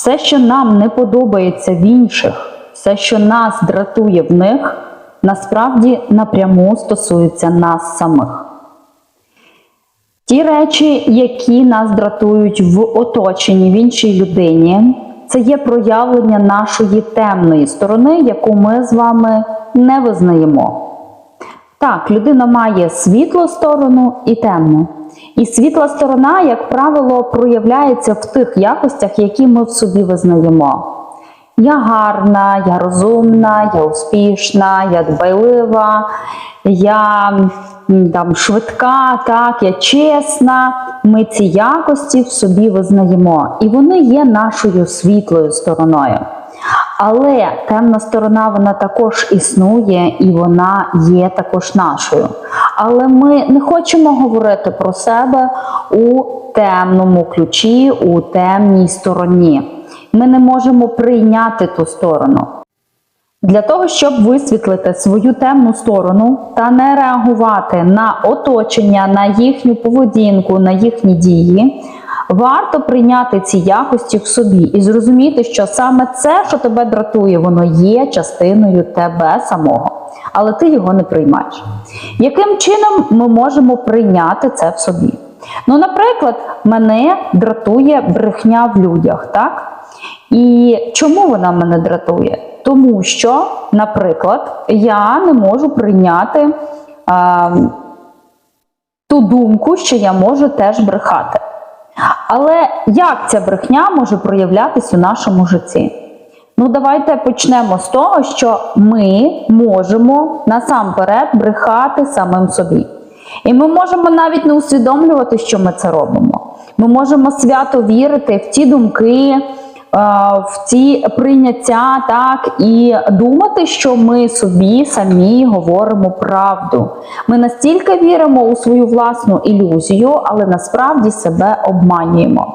Все, що нам не подобається в інших, все, що нас дратує в них, насправді напряму стосується нас самих. Ті речі, які нас дратують в оточенні в іншій людині, це є проявлення нашої темної сторони, яку ми з вами не визнаємо. Так, людина має світлу сторону і темну. І світла сторона, як правило, проявляється в тих якостях, які ми в собі визнаємо. Я гарна, я розумна, я успішна, я дбайлива, я там, швидка, так, я чесна. Ми ці якості в собі визнаємо, і вони є нашою світлою стороною. Але темна сторона вона також існує і вона є також нашою. Але ми не хочемо говорити про себе у темному ключі, у темній стороні. Ми не можемо прийняти ту сторону. Для того, щоб висвітлити свою темну сторону та не реагувати на оточення, на їхню поведінку, на їхні дії, варто прийняти ці якості в собі і зрозуміти, що саме це, що тебе дратує, воно є частиною тебе самого, але ти його не приймаєш. Яким чином ми можемо прийняти це в собі? Ну, наприклад, мене дратує брехня в людях, так? І чому вона мене дратує? Тому що, наприклад, я не можу прийняти а, ту думку, що я можу теж брехати. Але як ця брехня може проявлятися у нашому житті? Ну, давайте почнемо з того, що ми можемо насамперед брехати самим собі. І ми можемо навіть не усвідомлювати, що ми це робимо. Ми можемо свято вірити в ті думки, е, в ці прийняття, так, і думати, що ми собі самі говоримо правду. Ми настільки віримо у свою власну ілюзію, але насправді себе обманюємо.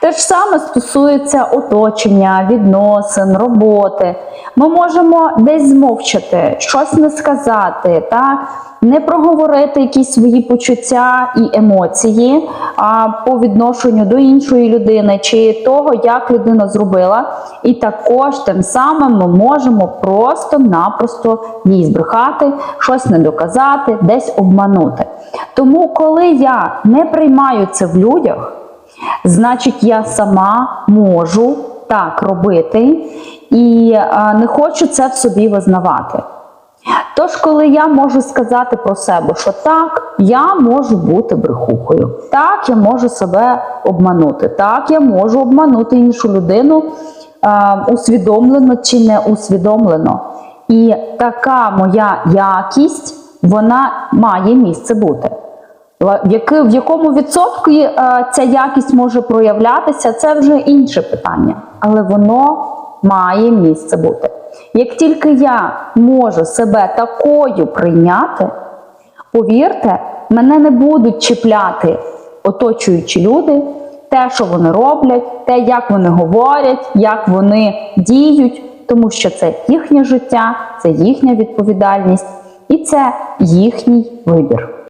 Те ж саме стосується оточення, відносин, роботи. Ми можемо десь змовчати, щось не сказати, та не проговорити якісь свої почуття і емоції а, по відношенню до іншої людини чи того, як людина зробила. І також тим самим ми можемо просто-напросто їй збрехати, щось не доказати, десь обманути. Тому, коли я не приймаю це в людях, Значить, я сама можу так робити і не хочу це в собі визнавати. Тож, коли я можу сказати про себе, що так, я можу бути брехухою, так, я можу себе обманути, так, я можу обманути іншу людину а, усвідомлено чи не усвідомлено. І така моя якість, вона має місце бути. Яки- в якому відсотку е, ця якість може проявлятися, це вже інше питання, але воно має місце бути. Як тільки я можу себе такою прийняти, повірте, мене не будуть чіпляти оточуючі люди, те, що вони роблять, те, як вони говорять, як вони діють, тому що це їхнє життя, це їхня відповідальність і це їхній вибір.